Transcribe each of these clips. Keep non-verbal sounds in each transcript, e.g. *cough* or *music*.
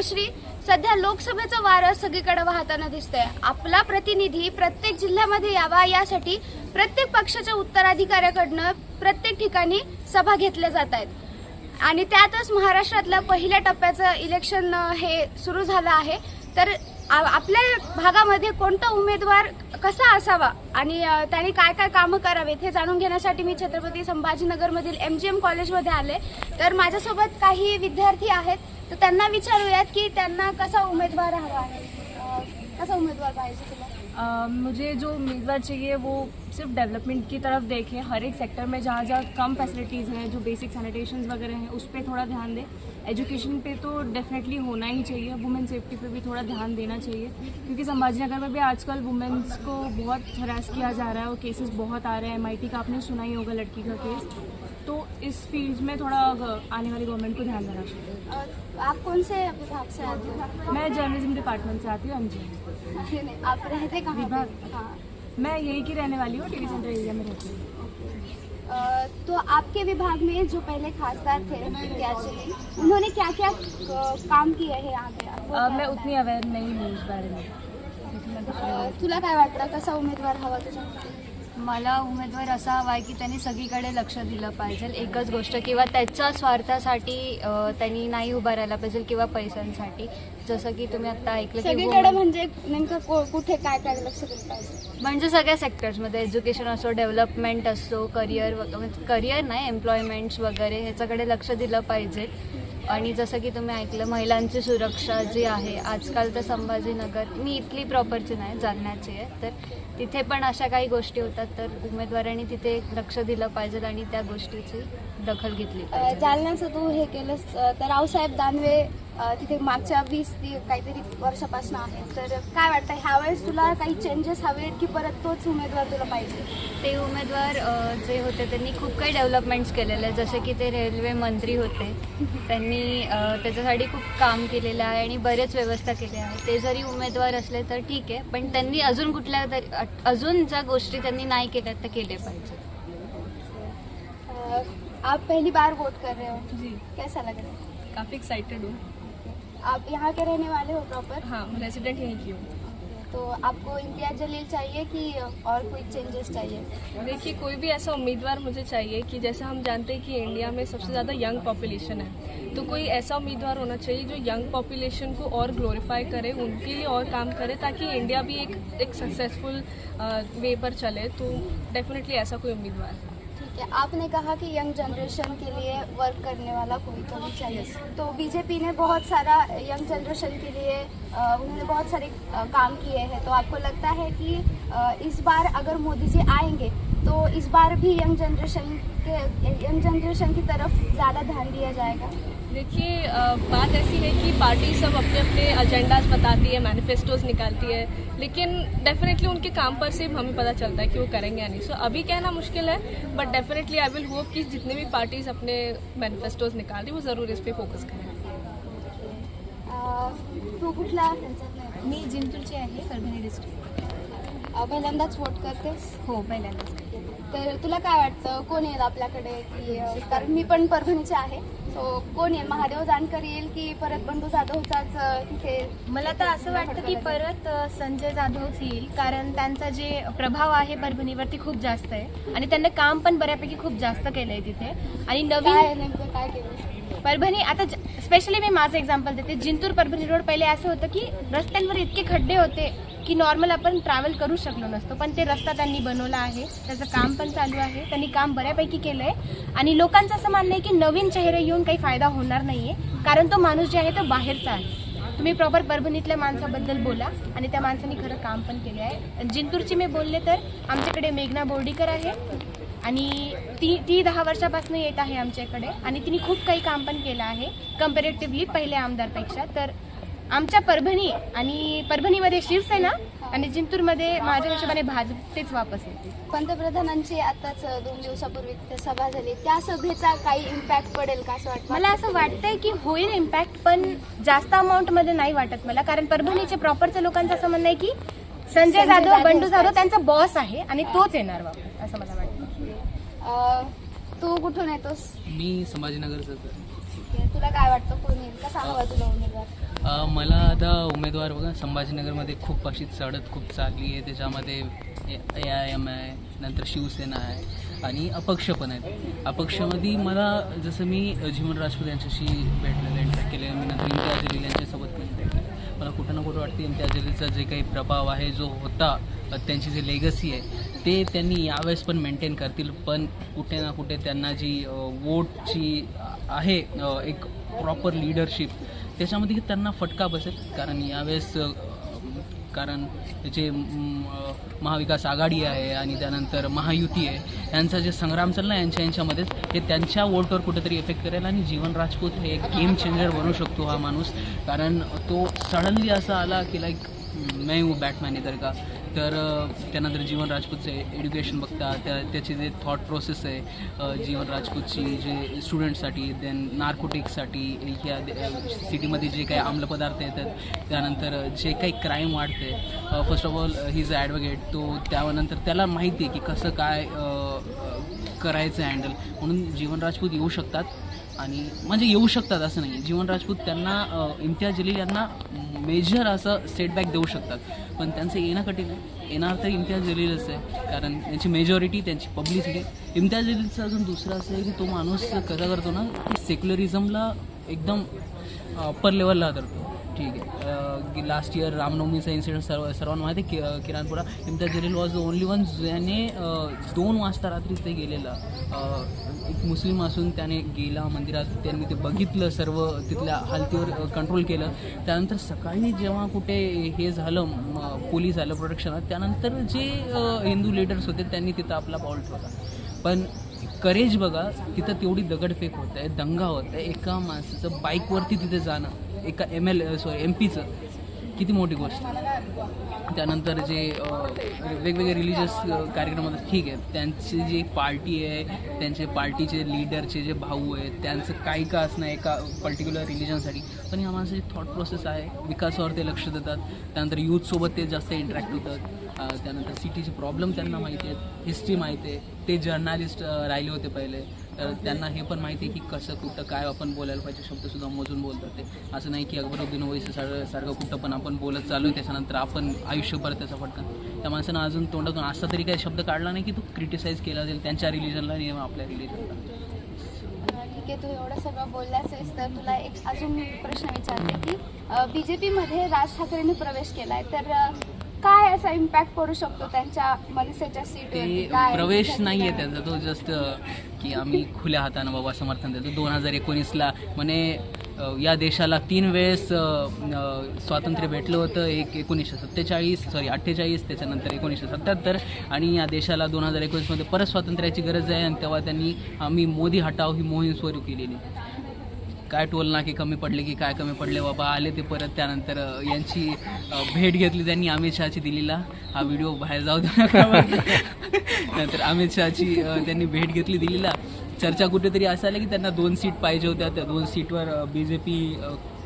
धनश्री सध्या लोकसभेचं वारं सगळीकडे वाहताना दिसतंय. आपला प्रतिनिधी प्रत्येक जिल्ह्यामध्ये यावा यासाठी प्रत्येक पक्षाच्या उत्तराधिकाऱ्याकडनं प्रत्येक ठिकाणी सभा घेतल्या जात आहेत. आणि त्यातच महाराष्ट्रातलं पहिल्या टप्प्याचं इलेक्शन हे सुरू झालं आहे. तर आपल्या भागामध्ये कोणता उमेदवार कसा असावा? आणि त्यांनी काय काय कामं करावेत हे जाणून घेण्यासाठी मी छत्रपती संभाजीनगरमधील एम जी एम कॉलेजमध्ये आले. तर माझ्यासोबत काही विद्यार्थी आहेत. तर त्यांना विचारूयात की त्यांना कसा उमेदवार हवा आहे? कसा उमेदवार पाहिजे? मुझे जो उम्मीदवार चाहिए वो सिर्फ़ डेवलपमेंट की तरफ़ देखे। हर एक सेक्टर में जहाँ जहाँ कम फैसिलिटीज़ हैं, जो बेसिक सैनिटेशन वगैरह हैं, उस पर थोड़ा ध्यान दें। एजुकेशन पे तो डेफिनेटली होना ही चाहिए। वुमेन सेफ्टी पे भी थोड़ा ध्यान देना चाहिए। क्योंकि संभाजीनगर में भी आजकल वुमेन्स को बहुत हरास किया जा रहा है और केसेस बहुत आ रहे हैं। एमआईटी का आपने सुना ही होगा लड़की का केस तो इस फ़ील्ड में थोड़ा आने वाली गवर्नमेंट को ध्यान देना चाहिए। आप कौन से विभाग से आते हो? मैं जर्नलिज्म डिपार्टमेंट से आती हूँ एम नहीं, आप रहते कहाँ विभाग। हाँ। मैं यही की रहने वाली हूँ टीवी सेंटर एरिया में रहती हूँ। तो आपके विभाग में जो पहले खासदार थे उन्होंने क्या क्या काम किए हैं यहाँ पे? क्या मैं उतनी अवेयर नहीं हूँ इस बारे में। तुला काय वाटतं कसा उमेदवार हवा तुझा मला उमेदवार असा हवा आहे की त्यांनी सगळीकडे लक्ष दिलं पाहिजे. एकच गोष्ट किंवा त्याच्या स्वार्थासाठी त्यांनी नाही उभं राहिला पाहिजे किंवा पैशांसाठी. जसं की तुम्ही आता ऐकलं की सगळीकडे women- म्हणजे नेमकं को- कुठे काय काय लक्ष दिलं पाहिजे? म्हणजे सगळ्या सेक्टर्समध्ये एज्युकेशन असो डेव्हलपमेंट असो करिअर करिअर नाही एम्प्लॉयमेंट्स वगैरे ह्याच्याकडे लक्ष दिलं पाहिजे. आणि जसं की तुम्ही ऐकलं महिलांची सुरक्षा जी आहे आजकाल तर संभाजीनगर मी इथली प्रॉपरची नाही जालन्याची आहे तर तिथे पण अशा काही गोष्टी होतात तर उमेदवारांनी तिथे लक्ष दिलं पाहिजे आणि त्या गोष्टीची दखल घेतली पाहिजे. जालन्याचं तू हे केलंस तर रावसाहेब दानवे अ, तिथे मागच्या वीस ती काहीतरी वर्षापासून आहे तर काय वाटतं ह्यावेळेस तुला काही चेंजेस हवेत की परत तोच उमेदवार तुला पाहिजे? ते उमेदवार अ, जे होते त्यांनी खूप काही डेव्हलपमेंट्स केलेले आहे जसे की ते रेल्वे मंत्री होते. त्यांनी अ, त्याच्यासाठी खूप काम केलेलं आहे आणि बरेच व्यवस्था केल्या आहे ते जरी उमेदवार असले तर ठीक आहे पण त्यांनी अजून कुठल्या तरी अ- अजून ज्या गोष्टी त्यांनी नाही केल्या त्या केले पाहिजे अ, आप पहली बार वोट कर रहे हो? जी। कैसा लग रहा है? काफ़ी एक्साइटेड हूँ। आप यहाँ के रहने वाले हो प्रॉपर हाँ रेसिडेंट यहीं की हूँ। तो आपको इम्तियाज़ जलील चाहिए कि और कोई चेंजेस चाहिए? देखिए कोई भी ऐसा उम्मीदवार मुझे चाहिए कि जैसे हम जानते हैं कि इंडिया में सबसे ज़्यादा यंग पॉपुलेशन है तो कोई ऐसा उम्मीदवार होना चाहिए जो यंग पॉपुलेशन को और ग्लोरीफाई करे उनके लिए और काम करे ताकि इंडिया भी एक एक सक्सेसफुल वे पर चले तो डेफिनेटली ऐसा कोई उम्मीदवार। आपने कहा कि यंग जनरेशन के लिए वर्क करने वाला कोई तो नहीं चाहिए। तो बीजेपी ने बहुत सारा यंग जनरेशन के लिए उन्होंने बहुत सारे काम किए हैं। तो आपको लगता है कि इस बार अगर मोदी जी आएँगे तो इस बार भी यंग जनरेशन के, यंग जनरेशन की तरफ़ ज़्यादा ध्यान दिया जाएगा? देखिए बात ऐसी है कि पार्टी सब अपने अपने एजेंडाज बताती है मैनिफेस्टोज निकालती है लेकिन डेफिनेटली उनके काम पर से हमें पता चलता है कि वो करेंगे या नहीं। सो अभी कहना मुश्किल है but definitely I will hope कि जितने भी पार्टीज अपने मैनिफेस्टोज निकाल रही वो ज़रूर इस पर फोकस करें। तू आहे? मी जिंतूरची आहे परभणी डिस्ट्रिक्ट पहिल्यांदाच वोट करतेस? हो पहिल्यांदाच. तर तुला काय वाटतं कोण येईल आपल्याकडे? की कारण मी पण परभणीचे आहे. कोण येईल महादेव जानकर येईल की परत बंडू जाधवचाच अ, तिथे मला तर असं वाटतं की परत संजय जाधवच येईल कारण त्यांचा जे प्रभाव आहे परभणीवरती खूप जास्त आहे. आणि त्यांनी काम पण बऱ्यापैकी खूप जास्त केलंय तिथे. आणि नवीन काय केलं परभणी आता स्पेशली मी माझं एक्झाम्पल देते. जिंतूर परभणी रोड पहिले असं होतं की रस्त्यांवर इतके खड्डे होते. की नॉर्मल आपण ट्रॅव्हल करू शकलो नसतो. पण ते रस्ता त्यांनी बनवला आहे. त्याचं काम पण चालू आहे. त्यांनी काम बऱ्यापैकी केलं आहे आणि लोकांचं असं मानणं आहे की नवीन चेहरे येऊन काही फायदा होणार नाही आहे कारण तो माणूस जे आहे तो बाहेरचा आहे. तुम्ही प्रॉपर परभणीतल्या माणसाबद्दल बोला. आणि त्या माणसाने खरं काम पण केले आहे. जिंतूरची मी बोलले तर आमच्याकडे मेघना बोर्डीकर आहे. आणि ती ती दहा वर्षापासून येत आहे आमच्याकडे. आणि तिने खूप काही काम पण केलं आहे. कम्पॅरेटिव्हली पहिल्या आमदारपेक्षा. तर आमच्या परभणी आणि परभणीमध्ये शिवसेना आणि जिंतूरमध्ये माझ्या हिशोबाने भाजप तेच वापस येते. पंतप्रधानांची आताच दोन दिवसापूर्वी सभा झाली. त्या सभेचा काही इम्पॅक्ट पडेल का असं वाटतं? मला असं वाटतंय की होईल इम्पॅक्ट पण जास्त अमाऊंटमध्ये नाही वाटत मला. कारण परभणीचे प्रॉपरच्या लोकांचं असं म्हणणं आहे की संजय जाधव बंडू जाधव. त्यांचा बॉस आहे आणि तोच येणार वापस असं मला वाटतं. अ, तू कुठून येतोस? मी आहे. तुला काय वाटतं? कोण येईल? कसा हवा तुला उमेदवार? मला आता उमेदवार बघा संभाजीनगरमध्ये खूप अशी चढत खूप चालली आहे. त्याच्यामध्ये ए आय एम आहे नंतर शिवसेना आहे आणि अपक्ष पण आहेत. अपक्षामध्ये मला जसं मी जीवन राजपूत यांच्याशी भेटलेलं इंटरॅक्ट केलं मी नंतर इम्तियाज जलील यांच्यासोबत पण मला कुठं ना कुठं वाटते इम्तियाज जलीलचा जे काही प्रभाव आहे जो होता त्यांची जी लेगसी आहे ते त्यांनी यावेळेस पण मेंटेन करतील. पण कुठे ना कुठे त्यांना जी वोटची आहे एक प्रॉपर लिडरशिप त्याच्यामध्ये त्यांना फटका बसेल. कारण यावेळेस कारण जे महाविकास आघाडी आहे आणि त्यानंतर महायुती आहे यांचा जे संग्राम चालला यांच्या यांच्यामध्येच हे त्यांच्या वोटवर कुठेतरी इफेक्ट करेल आणि जीवन राजपूत हे एक गेम चेंजर बनू शकतो हा माणूस. कारण तो सडनली असा आला की लाईक मैं हूँ बॅटमॅन इतर का. तर त्यानंतर जीवन राजपूतचे एज्युकेशन बघता त्या त्याची जे थॉट प्रोसेस आहे जीवन राजपूतची जे स्टुडंटसाठी देन नार्कोटिक्ससाठी या सिटीमध्ये जे काही आम्लपदार्थ पदार्थ येतात त्यानंतर जे काही क्राईम वाढते first of all he is advocate तो त्यानंतर त्याला माहिती आहे की कसं काय करायचं हँडल म्हणून जीवन राजपूत येऊ शकतात आणि म्हणजे येऊ शकतात असं नाही जीवन राजपूत त्यांना इम्तियाज जलील यांना मेजर असं सेटबॅक देऊ शकतात. पण त्यांचं येणं कठीण आहे. येणार तर इम्तियाज जलीलच आहे. कारण त्यांची मेजॉरिटी त्यांची पब्लिसिटी इम्तियाज जलीलचं अजून दुसरं असं आहे की तो माणूस कसा करतो ना की सेक्युलरिझमला एकदम अप्पर लेवलला करतो ठीक आहे. लास्ट इयर रामनवमीचा इन्सिडेंट सर्व सर्वांना माहिती आहे कि Kiranpura Imtiaz Jaleel was the only one ज्याने दोन वाजता रात्री ते गेलेला. एक मुस्लिम असून त्याने गेला मंदिरात त्यांनी ते बघितलं सर्व तिथल्या हालतीवर कंट्रोल केलं. त्यानंतर सकाळी जेव्हा कुठे हे झालं पोलीस आलं प्रोटेक्शनात त्यानंतर जे हिंदू लिडर्स होते त्यांनी तिथं आपला पाऊल ठेवला. पण करेज बघा तिथं तेवढी दगडफेक होत आहे दंगा होत आहे एका माणसाचं बाईकवरती तिथे जाणं. एका एम एल सॉरी एम पीचं किती मोठी गोष्ट. आहे. त्यानंतर जे वेगवेगळे रिलिजियस कार्यक्रम ठीक आहे. त्यांची जी पार्टी आहे त्यांचे पार्टीचे लीडरचे जे भाऊ आहेत त्यांचं काही का असणं एका पर्टिक्युलर रिलिजनसाठी पण या माणसाची थॉट प्रोसेस आहे. विकासावर ते लक्ष देतात. त्यानंतर यूथसोबत ते जास्त इंटरॅक्ट होतात. त्यानंतर सिटीचे प्रॉब्लेम त्यांना माहिती आहेत. हिस्ट्री माहिती आहे. ते जर्नालिस्ट राहिले होते पहिले. तर त्यांना हे पण माहिती आहे की कसं कुठं काय आपण बोलायला पाहिजे शब्दसुद्धा मोजून बोलतात ते. असं नाही की अकबरुद्दीन ओवैसी सारखं सारखं कुठं पण आपण बोलत चालू आहे त्याच्यानंतर आपण आयुष्यभर त्याचा फटका. त्या माणसानं अजून तोंडातून असा तरी काही शब्द काढला नाही की तो क्रिटिसाईज केला जाईल त्यांच्या रिलिजनला नियम आपल्या रिलिजनला ठीक आहे तू एवढं सगळं बोललाच आहेस तर तुला एक अजून प्रश्न विचारते की बी जे पीमध्ये राज ठाकरेंनी प्रवेश केला आहे तर काय असा इम्पॅक्ट पडू शकतो त्यांच्या मनसेच्या ते काय प्रवेश नाही आहे? त्यांचा. तो जस्ट की आम्ही खुल्या हातानं बाबा समर्थन देतो. दोन हजार एकोणीसला म्हणे अ, या देशाला तीन वेळेस अ, अ, स्वातंत्र्य भेटलं होतं. एक एकोणीसशे सत्तेचाळीस सॉरी अठ्ठेचाळीस त्याच्यानंतर एकोणीसशे सत्त्याहत्तर आणि या देशाला दोन हजार एकोणीसमध्ये परत स्वातंत्र्याची गरज आहे. आणि तेव्हा त्यांनी आम्ही मोदी हटाव ही मोहीम सुरू केलेली काय टोल नाके कमी पडले की काय कमी पडले? बाबा आले ते परत त्यानंतर यांची भेट घेतली त्यांनी अमित शहाची दिल्लीला. हा व्हिडिओ बाहेर जाऊ नंतर अमित शहाची त्यांनी भेट घेतली दिल्लीला. चर्चा कुठेतरी असं आलं की त्यांना दोन सीट पाहिजे होत्या. त्या दोन सीटवर बी जे पी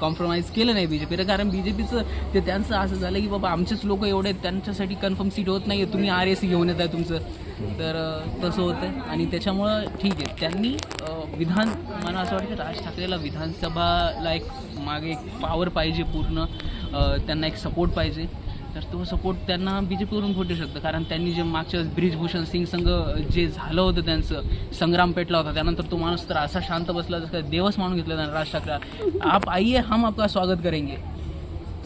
कॉम्प्रोमाइज केलं नाही बी जे पीला कारण बी जे पीचं ते त्यांचं असं झालं की बाबा आमचेच लोक एवढे आहेत त्यांच्यासाठी कन्फर्म सीट होत नाही आहे तुम्ही आर एस घेऊन येत आहे तुमचं. तर तसं होतं आणि त्याच्यामुळं ठीक आहे. त्यांनी विधान मला असं वाटतं राज ठाकरेला विधानसभाला एक मागे एक पॉवर पाहिजे पूर्ण. त्यांना एक सपोर्ट पाहिजे. तर तो सपोर्ट त्यांना बी जे पीवरून भेटू शकतं. कारण त्यांनी जे मागच्या ब्रिजभूषण सिंग संघ जे झालं होतं त्यांचं संग्राम पेटला होता त्यानंतर तो माणूस तर असा शांत बसला जसं देवच मानून घेतला त्यानं राज ठाकरे. आप आइए हम आपका स्वागत करेंगे.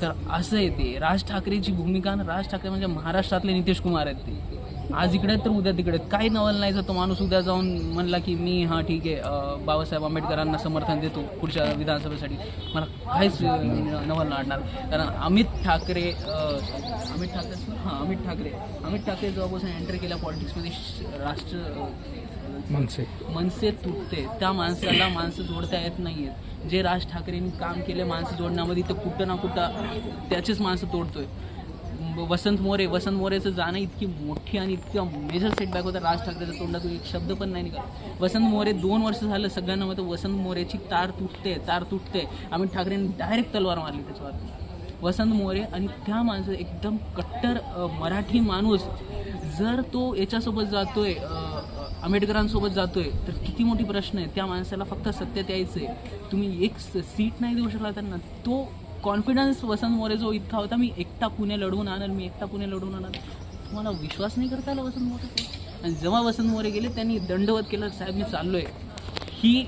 तर असं आहे ते. राज ठाकरेची भूमिका राज ठाकरे म्हणजे महाराष्ट्रातले नितीश कुमार आहेत ते. आज इकडे तर उद्या तिकडे काही नवल नाही जर तो माणूस उद्या जाऊन म्हणला की मी हां ठीक आहे बाबासाहेब आंबेडकरांना समर्थन देतो पुढच्या विधानसभेसाठी मला काहीच नवल नाडणार कारण अमित ठाकरे अमित ठाकरे हां अमित ठाकरे अमित ठाकरे जेव्हापासून एंटर केल्या पॉलिटिक्समध्ये राष्ट्र मनसे. मनसे तुटते. त्या माणसाला माणसं जोडता येत नाही आहेत जे राज ठाकरेंनी काम केले माणसं जोडण्यामध्ये तर कुठं ना कुठं त्याचेच माणसं तोडतोय. वसंत मोरे वसंत मोरेचं जाणं इतकी मोठी आणि इतका मेजर सेटबॅक होता. राज ठाकरेच्या तोंडातून एक शब्द पण नाही निघाला. वसंत मोरे दोन वर्ष झालं सगळ्यांना मग वसंत मोरेची तार तुटते तार तुटते. आम्ही ठाकरेंनी डायरेक्ट तलवार मारली त्याच्यावर. वसंत मोरे आणि त्या माणसं एकदम कट्टर मराठी माणूस जर तो याच्यासोबत जातोय आंबेडकरांसोबत जातोय तर किती मोठी प्रश्न आहे. त्या माणसाला फक्त सत्य द्यायचं आहे तुम्ही एक सीट नाही देऊ शकला त्यांना. तो कॉन्फिडन्स वसंत मोरे जो इतका होता मी एकटा पुणे लढवून आणल मी एकटा पुणे लढवून आणल. तुम्हाला विश्वास नाही करता आला वसंत मोरे आणि जेव्हा वसंत मोरे गेले त्यांनी दंडवत केलं. साहेब मी चाललो आहे ही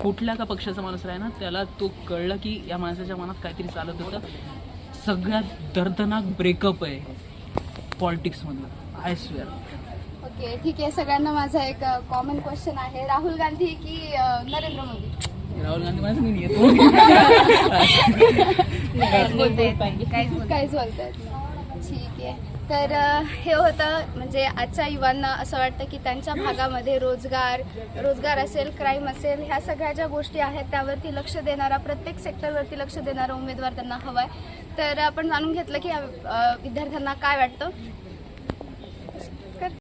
कुठल्या का पक्षाचा माणूस राही ना त्याला तो कळलं की या माणसाच्या मनात काहीतरी चालत होतं. सगळ्यात दर्दनाक ब्रेकअप आहे पॉलिटिक्समधलं आय स्वेअर ओके ठीक आहे. सगळ्यांना माझा एक कॉमन क्वेश्चन आहे. राहुल गांधी की नरेंद्र मोदी? राहुल गांधी माझं मी येतो. काहीच *laughs* बोलतायत. ठीक आहे. तर हे होतं म्हणजे आजच्या युवांना असं वाटतं की त्यांच्या भागामध्ये रोजगार रोजगार असेल क्राईम असेल ह्या सगळ्या ज्या गोष्टी आहेत त्यावरती लक्ष देणारा प्रत्येक सेक्टरवरती लक्ष देणारा उमेदवार त्यांना हवा आहे तर आपण जाणून घेतलं की विद्यार्थ्यांना काय वाटतं?